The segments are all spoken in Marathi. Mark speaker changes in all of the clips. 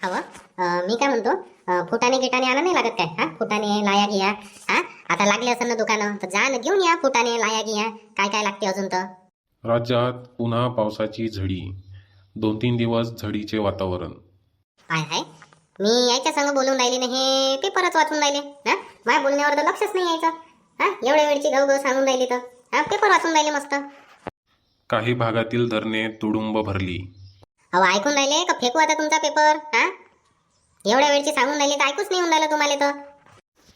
Speaker 1: हवं? मी काय म्हणतो अं, फुटाणे गिटाणे आणा नाही लागत काय? हा? फुटाणे लाया घ्या हा? आता लागले असेल ना दुकानं तर जा ना घेऊन या फुटाणे लाया घ्या काय काय लागते अजून तर?
Speaker 2: राज्यात पुन्हा पावसाची झडी. दोन तीन दिवस झडीचे वातावरण.
Speaker 1: काय आहे मी यायच्या संग बोलून राहिले ना हे पेपरच वाचून राहिले. हा? माझ्या बोलण्यावर तर लक्षच नाही यायचं. हा? एवढ्या वेळची गव गव सांगून राहिली तर. हा? पेपर वाचून राहिले मस्त.
Speaker 2: काही भागातील धरणे तुडुंब भरली.
Speaker 1: अहो ऐकून राहिले का? फेकू आता तुमचा पेपर हा? एवढ्या वेळची सांगून राहिले तर ऐकूच नाही येऊन राहिलं तुम्हाला तर.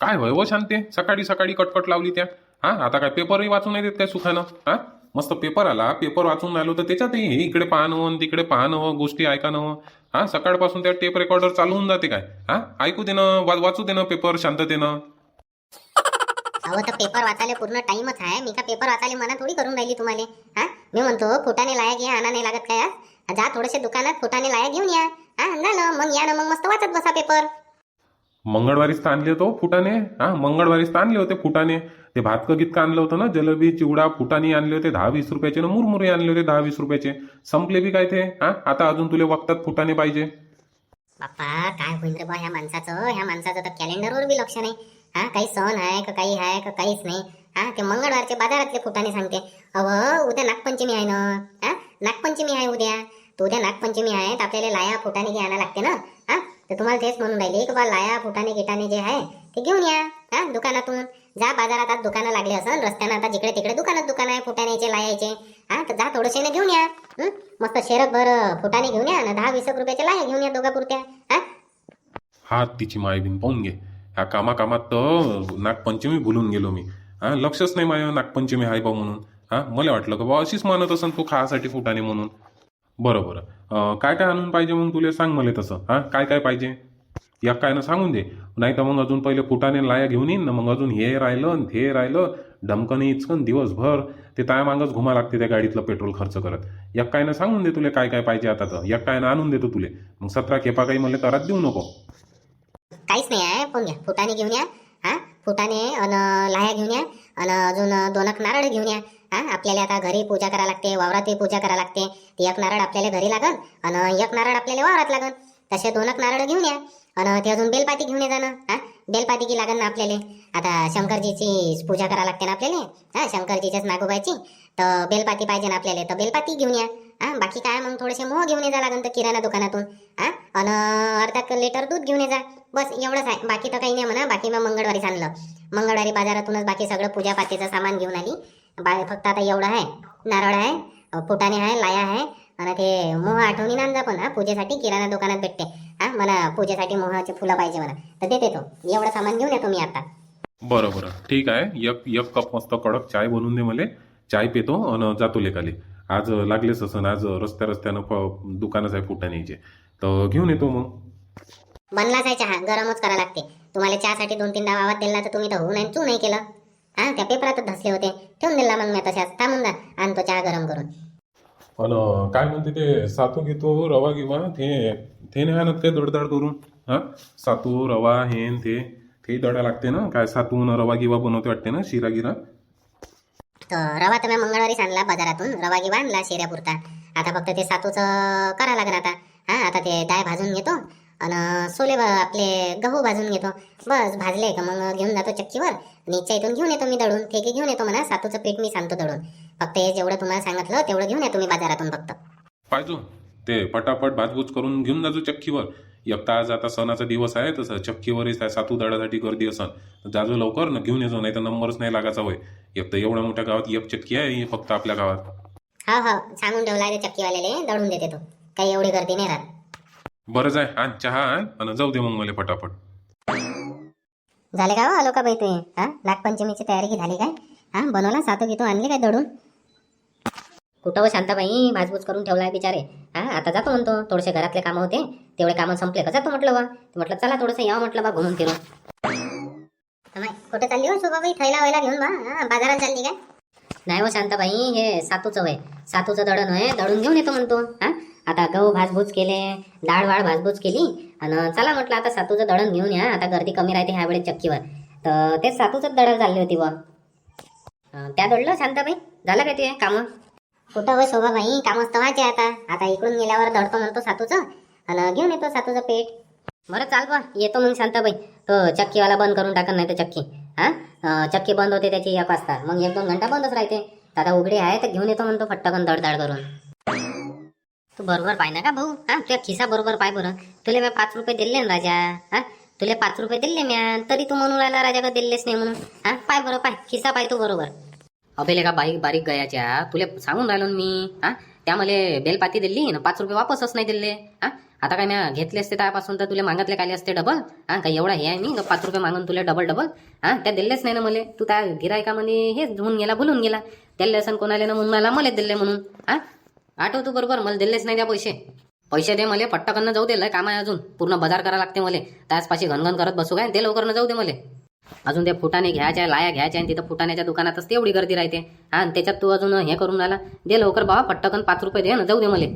Speaker 2: काय होय व शांते सकाळी सकाळी कटकट लावली त्या. हा आता काय पेपरही वाचून नाही देत काय सुखानं हा? मस्त पेपर आला पेपर वाचून राहिलो तर त्याच्यातही हे इकडे पाहणं आणि तिकडे पाहणं गोष्टी ऐकानं हा? सकाळपासून त्या टेप रेकॉर्डर चालू होऊन जाते काय? हा? ऐकू देणं वा- वाचू देणं पेपर शांततेनं
Speaker 1: अहो तर पेपर वाचायला पूर्ण टाइमच आहे. मी का पेपर वाचायला मना थोडी करून राहिली तुम्हाला हा? मी म्हणतो फुटाने लाया घ्या आणा नाही लागत काय? जा थोडेसे दुकानात फुटाने लाया घेऊन या. हा झालं मग या ना मग मस्त वाचत बसा पेपर
Speaker 2: मंगळवारीच तर आणले होतो फुटाने. हा मंगळवारीच तर आणले होते फुटाने. ते भात गीत आणलं होतं ना जलेबी चिवडा फुटाने आणले होते दहा वीस रुपयाचे ना मुरमुरे आणले होते दहा वीस रुपयाचे. संपले बी काय ते? हा आता अजून तुले वक्तात फुटाने पाहिजे.
Speaker 1: बाप्पा काय होईल रे बा ह्या माणसाचं? ह्या माणसाचं तर कॅलेंडरवर बी लक्ष नाही. हा काही सण आहे का काही आहे का काहीच नाही. हा ते मंगळवारचे बाजारातले फुटाने सांगते. अव उद्या नागपंचमी आहे ना. हा नागपंचमी आहे उद्या. उद्या नागपंचमी आहे तर आपल्याला लाया फुटाने घे आणा लागते ना? हा? तर तुम्हाला तेच म्हणून राहिले की बा लाया फुटाने गिटाने जे आहे ते घेऊन या हा? दुकानातून. जा बाजारात आज दुकानं लागले असं रस्त्यानं आता जिकडे तिकडे दुकानात दुकान आहे फुटाण्याचे लायाचे हा? तर जा थोडेसे घेऊन या मस्त शेरक भर फुटाने घेऊन या ना दहा वीस रुपयाचे लाया घेऊन या दोघा पुरत्या हा?
Speaker 2: हा तिची मायबीन पाहून घे. ह्या कामाकामात तर नागपंचमी भुलून गेलो मी. हा? लक्षच नाही माझ्या नागपंचमी आहे बा म्हणून. हा? मला वाटलं का बा अशीच मानत असन तू खासाठी फुटाने म्हणून. बरं बरं काय काय आणून पाहिजे मग तुला सांग मला तसं हा? काय काय पाहिजे? या काय ना सांगून दे. नाही तर मग अजून पहिले फुटाने लाया घेऊन येईन ना मग अजून हे राहिलं हे ते राहिलं डमकन इचकन दिवसभर ते ताया मागच घुमा लागते त्या गाडीतलं पेट्रोल खर्च करत. या काय ना सांगून दे तुला काय काय पाहिजे आता तर. या काय ना आणून देतो तुले. मग सतरा खेपा काही मला करात देऊ नको.
Speaker 1: काहीच नाही आहे पण घ्या. फुटाने घेऊन या हा? फुटाने अन लाया घेऊन या अन अजून दोनक नारळ घेऊन या. हा आपल्याला आता घरी पूजा करावं लागते वावरातही पूजा करावं लागते. ते एक नारळ आपल्याला घरी लागन आणि एक नारळ आपल्याला वावरात लागन. तसे दोनक नारळ घेऊन या आणि ते अजून बेलपाती घेऊन ये हा बेलपाती की लागन ना आपल्याला. आता शंकरजीची पूजा करावी लागते ना आपल्याला. हा शंकरजीच्याच नागोबाची. तर बेलपाती पाहिजे ना आपल्याला. तर बेलपाती घेऊन या. हा बाकी काय मग थोडेसे मोह घेऊन येजा लागन तर किराणा दुकानातून. हा आणि अर्धा लिटर दूध घेऊन येजा बस एवढंच आहे. बाकी तर काही नाही म्हणा. बाकी मग मंगळवारी आणलं. मंगळवारी बाजारातूनच बाकी सगळं पूजापातीचं सामान घेऊन आली. बा फक्त आता एवढं आहे नारळ आहे फुटाणे आहे लाया आहे आणि ते मोह आठवणी आणजा पण हा पूजेसाठी किराणा दुकानात भेटते. हा मला पूजेसाठी मोहाचे फुलं पाहिजे मला. तर देते तो. एवढं सामान घेऊन येतो मी आता.
Speaker 2: बरं बरं. ठीक आहे. एक एक कप मस्त कडक चाय बनवून दे मला. चाय पितो आणि जातो लेकाले. आज लागलेच असं आज रस्त्या रस्त्यानं फ- दुकानच आहे फुटाण्याचे तर घेऊन येतो मग.
Speaker 1: बनलाच आहे चहा. गरमच करा लागते. तुम्हाला चहासाठी दोन तीनदा आवाज दिला तर तुम्ही तर होऊ नाही तू नाही केलं. हा त्या पेपरातच धसले होते. ठेवून दिला मग मी तशाच. थांबून जा. आणतो चहा गरम करून.
Speaker 2: आणि काय म्हणते ते? सातू घेतो रवा किंवा ते ते नाही आणत काय दडदाड करून हा? सातू रवा हे न ते ते दडा लागते ना? काय सातू न रवा गिवा बनवते वाटते ना? शिरा गिरा?
Speaker 1: तर रवा तर मी मंगळवारीच आणला बाजारातून. रवा गिवा आणला शेऱ्यापुरता. आता फक्त ते सातूचं करा लागणार आता. हा आता ते डाळ भाजून घेतो. आणि सोले आपले गहू भाजून घेतो. बस भाजले का मग घेऊन जातो चक्कीवर. इच्छा इथून घेऊन येतो मी दळून. ठेके घेऊन येतो म्हणा सातूचं पीठ मी सांगतो दळून. फक्त हे जेवढं तुम्हाला सांगितलं तेवढं घेऊन या तुम्ही बाजारातून फक्त.
Speaker 2: पाहिजो ते. पटापट भाजबूज करून घेऊन जाजो चक्कीवर. एक तर आज आता सणाचा दिवस आहे तसं चक्कीवरच आहे सातू दडासाठी गर्दी असन. जाजो लवकर ना घेऊन येजो नाही तर नंबरच नाही लागायचा होय. एक तर एवढ्या मोठ्या गावात एक चक्की आहे ही फक्त आपल्या गावात.
Speaker 1: हो हो. सांगून ठेवला आहे ते चक्कीवाल्याले दळून देते तो. काही एवढी गर्दी नाही राहत.
Speaker 2: बरं जाय आण चहा आण आणि जाऊ दे मग मला पटापट.
Speaker 1: झाले का हो आलो का बाई तुम्ही? हा? नागपंचमीची तयारी झाली काय? हा? बनवला सातो घेतो आणले काय दडून? कुठं हो शांताबाई? भाजबूज करून ठेवलाय बिचारे. हा? आता जातो म्हणतो. थोडेसे घरातले कामं होते. तेवढे कामं संपले. का जातो म्हटलं बा? म्हटलं चला थोडंसं यावं म्हटलं बा घुमून फिरून. अमाय, कुठे चालली हो शोभाबाई? थैला वैला घेऊन बा. हा, बाजारात चालली काय? नाही हो शांताबाई हे सातूचं वय सातूचं दळण होय. दळून घेऊन येतो म्हणतो. हा? आता गहू भाजबूज केले डाळ वाळ भाजबूज केली आणि चला म्हटलं आता सातूचं दळण घेऊन या आता गर्दी कमी राहते ह्या वेळेस चक्कीवर. तर ते सातूचंच दळण चालली होती अं, त्या दळलं शांताबाई? झालं काय ते कामं? कुठं हो शोभाबाई कामच तर व्हायचे आता. आता इकडून गेल्यावर दडतो म्हणतो सातूचं
Speaker 3: आणि घेऊन येतो सातूचं पेट बरं चाल बा येतो मग शांताबाई. तो चक्कीवाला बंद करून टाकन नाही तर चक्की. हा? चक्की बंद होते त्याची एक वाजता. मग एक दोन घंटा बंदच राहते. आता उघडी आहे तर घेऊन येतो म्हणतो फट्टकन दडदाड करून. तू बरोबर पाय ना का भाऊ? हा तुझ्या खिसा बरोबर पाय बरं. तुला मी पाच रुपये दिले ना राजा. हा तुला पाच रुपये दिले म्या तरी तू म्हणून राहिला राजा का दिलेच नाही म्हणून. हा पाय बरं पाय खिसा पाय तू बरोबर. अबेले का बारीक बारीक गयाच्या. तुला सांगून राहिलो ना मी. हा त्या मला बेलपाती दिली ना पाच रुपये वापसच नाही दिले. हा आता काय म्या घेतले असते त्यापासून तर तुला मागतले काय असते डबल? हा काय एवढा हे आहे मी पाच रुपये मागून तुला डबल डबल? हा त्या दिलेच नाही ना मला. तू त्या गिरायकामध्ये हेच होऊन गेला भुलून गेला. त्याला असं कोणाला ना म्हणून मला मलाच दिले म्हणून. हा आठव तू बरोबर मला दिलेच नाही त्या पैसे. पैसे दे मला पट्टकन जाऊ दे लय काम आहे अजून. पूर्ण बाजार करा लागते मला. त्याच पाशी घनघन करत बसू काय? ते लवकर न जाऊ दे मला. अजून ते फुटाने घ्यायच्या लाया घ्यायच्या आणि तिथं फुटाण्याच्या दुकानातच तेवढी गर्दी राहते. हा आणि त्याच्यात तू अजून हे करून राहिला दे लवकर बाबा पट्टकन पाच रुपये दे ना जाऊ दे मला.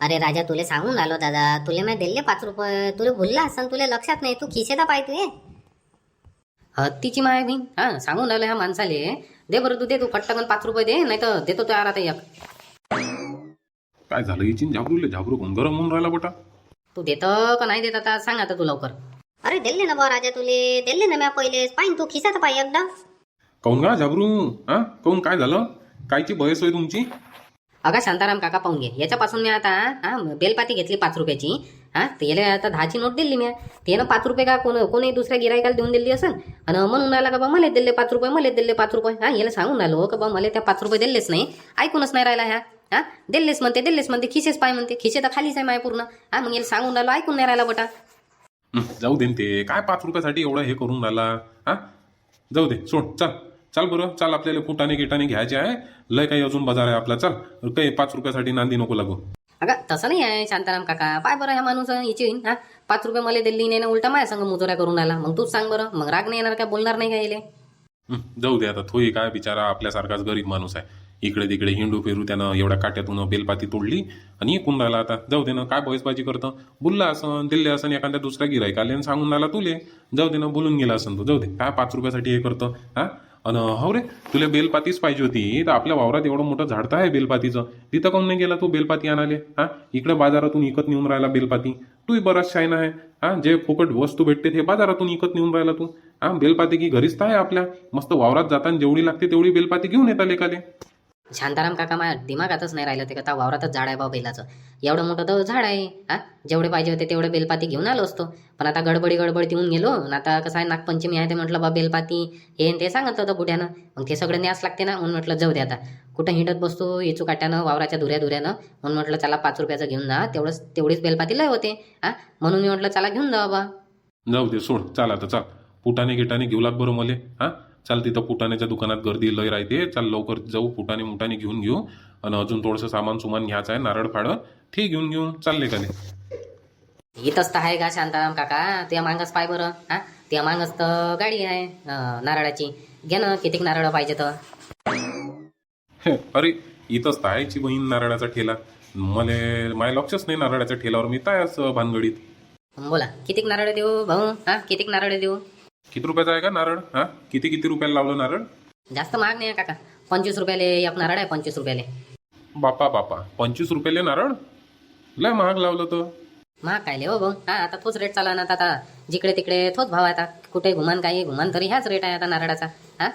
Speaker 3: अरे राजा तुले सांगून आलो दादा. तुले मी दिले पाच रुपये. तुले भुलला असं तुला लक्षात नाही. तू खिशेदा पाय तू हत्तीची माय बहीण हा सांगून राहिलो ह्या माणसाले. दे बरं तू दे तू पट्टकन पाच रुपये दे नाही तर देतो तो आता एक.
Speaker 2: काय झालं? इचिन झाबरूले झाबरू कोण गरम होऊन राहिला बेटा.
Speaker 3: तू देतं का नाही देत आता? सांग आता तू लवकर. अरे दिले ना बा राजा तुले. दिले ना म्या पहिले पाहिन तू खिसात पाय एकदा.
Speaker 2: काऊन का झाबरू हा? काऊन? काय झालं? कायची बयस होय तुमची?
Speaker 3: अगा शांताराम काका पाहून घे. याच्यापासून मी आता हा बेलपाती घेतली पाच रुपयाची. हा तर याला आता दहाची नोट दिली मी. त्यानं पाच रुपये का कोण कोणी दुसऱ्या गिरायकाला देऊन दिली असेल आणि म्हणून राहिला का बा मला दिले पाच रुपये मला दिले पाच रुपये? हा याला सांगून राहिलो का बा मला त्या पाच रुपये दिलेच नाही. ऐकूनच नाही राहिला ह्या. हा? दिलेच म्हणते दिलेच म्हणते खिसेच पाय म्हणते खिसे तर खालीच आहे माय पूर्ण. हा मग याला सांगून राहिलो ऐकून नाही राहिला बटा.
Speaker 2: जाऊ दे न ते. काय पाच रुपयासाठी एवढं हे करून राहिला? हा? जाऊ दे सोड चाल. चाल बरं चाल आपल्याला फुटाने गिटाने घ्यायचे आहे. लय काही अजून बाजार आहे आपला चाल. काही पाच रुपयासाठी नांदी नको लागू.
Speaker 3: अगं तसं नाही आहे शांताराम काका. पाय बरं ह्या माणूस हिची हा? पाच रुपये मला दिल्ली नाही ना उलटा माझ्या संग मुजोऱ्या करून राहिला. मग तूच सांग बरं मग राग नाही येणार काय बोलणार नाही का याले?
Speaker 2: हं, जाऊ दे आता थोई काय बिचारा आपल्यासारखाच गरीब माणूस आहे. इकडे तिकडे हिंडू फिरू त्यानं एवढ्या काट्यातून बेलपाती तोडली आणि एकूण राहिला आता. जाऊ दे ना काय बॉयसबाजी करतं? बोलला असं दिल्ले असं एखाद्या दुसऱ्या गिरायक आले आणि सांगून राहिला तुले. जाऊ दे ना बोलून गेला असं तू. जाऊ दे काय पाच रुपयासाठी हे करतं? हा? अन हो रे तुला बेलपातीच पाहिजे होती. तर आपल्या वावरात एवढं मोठं झाडतं आहे बेलपातीचं. तिथं काऊन नाही गेला तू बेलपाती आणाले हा? इकडे बाजारातून इकत नेऊन राहिला बेलपाती. तूही बराच शायना आहे. हा? जे फुकट वस्तू भेटते ते बाजारातून इकत नेऊन राहिला तू. हा? बेलपाती की घरीच तर आहे आपल्या. मस्त वावरात जाताना जेवढी लागते तेवढी बेलपाती घेऊन येतात लेकाले
Speaker 3: शांताराम काका माझ्या दिमागातच नाही राहिलं ते का? वावरातच झाड आहे बा बेलाचं. एवढं मोठं तर झाड आहे हा? जेवढे पाहिजे होते तेवढे बेलपाती घेऊन आलो असतो. पण आता गडबडी गडबडी येऊन गेलो ना आता कसं आहे नागपंचमी आहे ते म्हटलं बा बेलपाती हे ते सांगत होतं बुढ्यानं मग ते सगळं न्यास लागते ना? म्हणून म्हटलं जाऊ दे आता. कुठं हिंडत बसतो येचू काट्यानं वावराच्या धुऱ्या धुऱ्यानं. म्हणून म्हटलं चला पाच रुपयाचं घेऊन जा. तेवढंच तेवढीच बेलपाती लय होते हा? म्हणून मी म्हटलं चला घेऊन जा बा.
Speaker 2: जाऊ दे सोड. चाल आता चाल. पुटाने गिटाने घेऊ लाग बरं मले हा? चाल तिथं फुटाण्याच्या दुकानात गर्दी लय राहते. चाल लवकर जाऊ फुटाने मुटाने घेऊन घेऊ. आणि अजून थोडंसं सामान सुमान घ्यायचं आहे नारळ फाडं ते घेऊन घेऊन चालले का
Speaker 3: इथंच तर आहे का शांताराम काका. त्या मागच पाय बरं. हा? त्या मागच तर गाडी आहे नारळाची. घे ना कितीक नारळ पाहिजे तर.
Speaker 2: अरे इथंच तर आहे ची बहीण नारळाचा ठेला. मले माय लक्षच नाही नारळाच्या ठेल्यावर मी तायच भानगडीत.
Speaker 3: बोला कितीक नारळ देऊ भाऊ? हा कितीक नारळ देऊ?
Speaker 2: किती रुपयाचा आहे का नारळ? हा? किती किती रुपयाला लावलं नारळ?
Speaker 3: जास्त महाग नाही आहे काका. पंचवीस रुपयाले एक नारळ आहे पंचवीस रुपयाले.
Speaker 2: बापा बापा. पंचवीस रुपयाले नारळ? लय महाग लावलं तर
Speaker 3: महाग काय हो भाऊ? हा आता तोच रेट चालला ना आता जिकडे तिकडे तोच भाव आहे आता. कुठे घुमान काही घुमान तरी ह्याच रेट आहे आता नारळाचा. हा?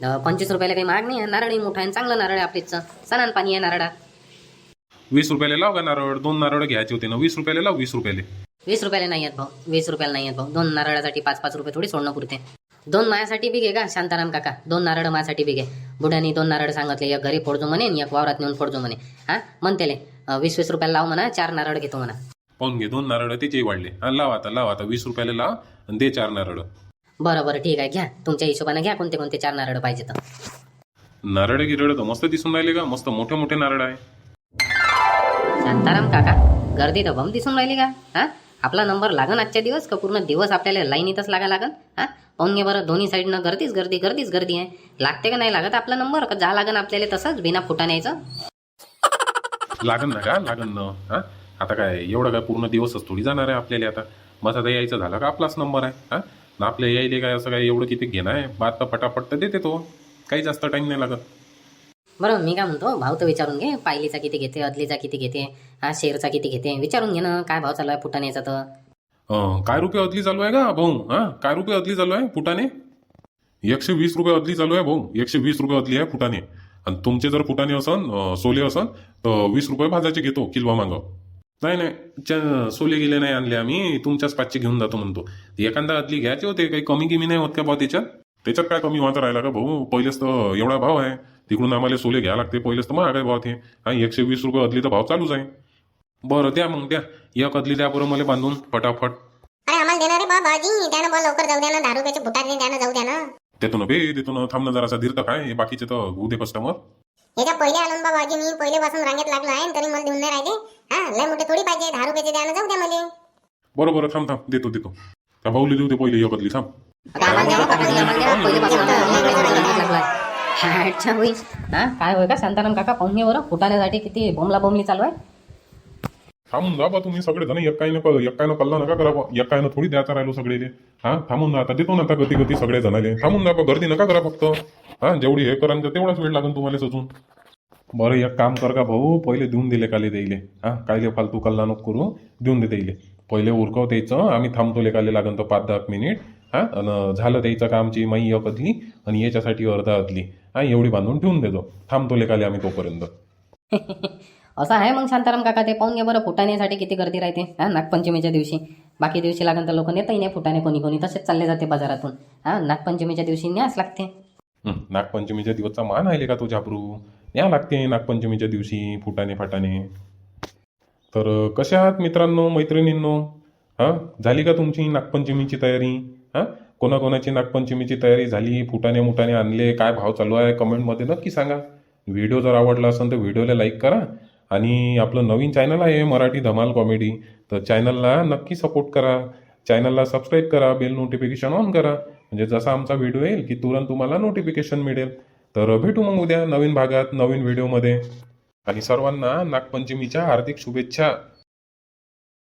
Speaker 3: अं, पंचवीस रुपयाला काही महाग नाही आहे. नारळही मोठा आहे आणि चांगलं नारळ आहे आपलीच सणान पाणी आहे नारळात
Speaker 2: वीस रुपयाला लाव का नारळ? दोन नारळ घ्यायचे होते ना वीस रुपयाला लाव वीस रुपयाले.
Speaker 3: वीस रुपयाला नाही आहेत भाऊ वीस रुपयाला नाही आहेत भाऊ. दोन नारळासाठी पाच पाच रुपये थोडी सोडणं पुरते. दोन मायासाठी बी घे का शांताराम काका? दोन नारळ माझ्यासाठी बी घे. बुड्यानी दोन नारळ सांगितले एक घरी फोडजो म्हणे आणि एक वावरात नेऊन फोडजो म्हणे. हा? म्हणतेले वीस वीस रुपयाला लाव म्हणा चार नारळ घेतो म्हणा.
Speaker 2: पाहून घे दोन नारळ त्याचेही वाढले. हा लाव आता लाव आता वीस रुपयाला लाव आणि दे चार नारळ.
Speaker 3: बरं बरं ठीक आहे घ्या. तुमच्या हिशोबाने घ्या कोणते कोणते चार नारळ पाहिजे तर.
Speaker 2: नारळ गिरळ तर मस्त दिसून राहिले का? मस्त मोठे मोठे नारळ आहे.
Speaker 3: शांताराम काका गर्दी तर बम दिसून राहिली का? हा? आपला नंबर लागन आजच्या दिवस? का पूर्ण दिवस आपल्याला लाईनीतच लागा लागन? हा? पाहून घे बरं दोन्ही साईडनं गर्दीच गर्दी गर्दीच गर्दी आहे. लागते का नाही लागत आपला नंबर? का जा लागन आपल्याला तसंच बिना फुटा न्यायचं?
Speaker 2: लागन ना का? लागन ना. हा? आता काय एवढं काय पूर्ण दिवसच थोडी जाणार आहे आपल्याला आता. मग आता यायचं झालं का आपलाच नंबर आहे? हा? ना आपल्या यायले काय असं काय एवढं किती घेणं आहे? बात फटाफट पटापट तर देते तो. काही जास्त टाइम नाही लागत.
Speaker 3: बरं मी काय म्हणतो भाव तर विचारून घे पायलीचा किती घेते अदलीचा किती घेते हा शेरचा किती घेते विचारून घे ना काय भाव चालू आहे फुटाण्याचा तर?
Speaker 2: अं, काय रुपये अदली चालू आहे का भाऊ? हा काय रुपये अदली चालू आहे फुटाने एकशे वीस रुपये अदली चालू आहे भाऊ. एकशे वीस रुपये अदली आहे फुटाने आणि तुमचे जर फुटाने असन अं, सोले असन तर वीस रुपये भाजाचे घेतो किलवा मागं. नाही नाही च्या- सोले गेले नाही आणले आम्ही तुमच्याच पाचशे घेऊन जातो म्हणतो. एखादा अदली घ्यायचे होते काही कमी गिमी नाही होत का भाऊ त्याच्यात? त्याच्यात काय कमी व्हायचं राहिला का भाऊ? पहिलेच तर एवढा भाव आहे. तिकडून आम्हाला सोले घ्यावे लागते. पहिलेच तर महाग आहे भाव ते हा एकशे वीस रुपये अदली तर भाव चालूच आहे. बरं द्या मग द्या. एक अदली द्या बरं मला बांधून फटाफट.
Speaker 1: अरे आम्हाला देणार बा भाजी द्या ना बा लवकर जाऊ द्या ना. दहा रुपयाचे फुटाने द्या ना जाऊ द्या ना.
Speaker 2: देतो ना बे देतो ना. थांब ना जरासा धीर तर काय? हे बाकीचे तर होऊ दे कस्टमर
Speaker 1: याच्या पहिले आणून बा भाजी मी पहिले पासून रांगेत लागलो आहे आणि तरी मला देऊन नाही राहिले. हा लय मोठे थोडी पाहिजे. दहा रुपयाचे द्या ना जाऊ द्या मला.
Speaker 2: बरं बरं थांब थांब. देतो देतो. त्या भाऊली देऊ दे पहिले एक अदली थांब.
Speaker 3: हा, अच्छा हा काय होय का शांताराम काका पाहून घे बरं फुटाण्यासाठी किती बोमला बोमली चालू आहे?
Speaker 2: थांबून जा बा तुम्ही सगळे जण एकाईनं एकाईनं कल्ला नका करा बा. एकाईनं थोडी द्यायचा राहिलो सगळे हा थांबून जा आता देतो ना आता गती गती सगळे जणाले थांबून जा बा गर्दी नका करा फक्त. हा जेवढी हे करा तेवढाच वेळ लागेल तुम्हाला सजून बरं एक काम कर का भाऊ पहिले देऊन दिले काले देईले. हा कायले फालतू कल्ला नको करू देऊन दे देईले. पहिले उरकव द्यायचं आम्ही थांबतो लेकाले लागन तर पाच दहा मिनिट. हा? आणि झालं द्यायचं का आमची माई एक अदली आणि याच्यासाठी अर्धा अदली हा एवढी बांधून ठेवून देतो. थांबतो लेकाले आम्ही तोपर्यंत.
Speaker 3: असं आहे मग शांताराम काका ते पाहून घे बरं फुटाण्यासाठी किती गर्दी राहते हा नागपंचमीच्या दिवशी. बाकी दिवशी लागून तर लोक नेतही नाही फुटाणे कोणी कोणी तसेच चालले जाते बाजारातून. हा नागपंचमीच्या दिवशी न्यास लागते.
Speaker 2: नागपंचमीच्या दिवसचा मान आहे का तो झापरू या लागते नागपंचमीच्या दिवशी फुटाने फाटाने तर कशा आहात मित्रांनो मैत्रिणींनो? हां झाली का तुमची नागपंचमीची तयारी? हां? कोणाकोणाची नागपंचमीची तयारी झाली? फुटाने मुटाने आणले? काय भाव चालू आहे? कमेंटमध्ये नक्की सांगा. व्हिडिओ जर आवडला असेल तर व्हिडिओला लाईक करा. आणि आपलं नवीन चॅनल आहे मराठी धमाल कॉमेडी. तर चॅनलला नक्की सपोर्ट करा. चॅनलला सबस्क्राईब करा. बेल नोटिफिकेशन ऑन करा. म्हणजे जसा आमचा व्हिडिओ येईल की तुरंत तुम्हाला नोटिफिकेशन मिळेल. तर भेटू मग उद्या नवीन भागात नवीन व्हिडिओमध्ये. आणि सर्वांना नागपंचमीच्या हार्दिक शुभेच्छा.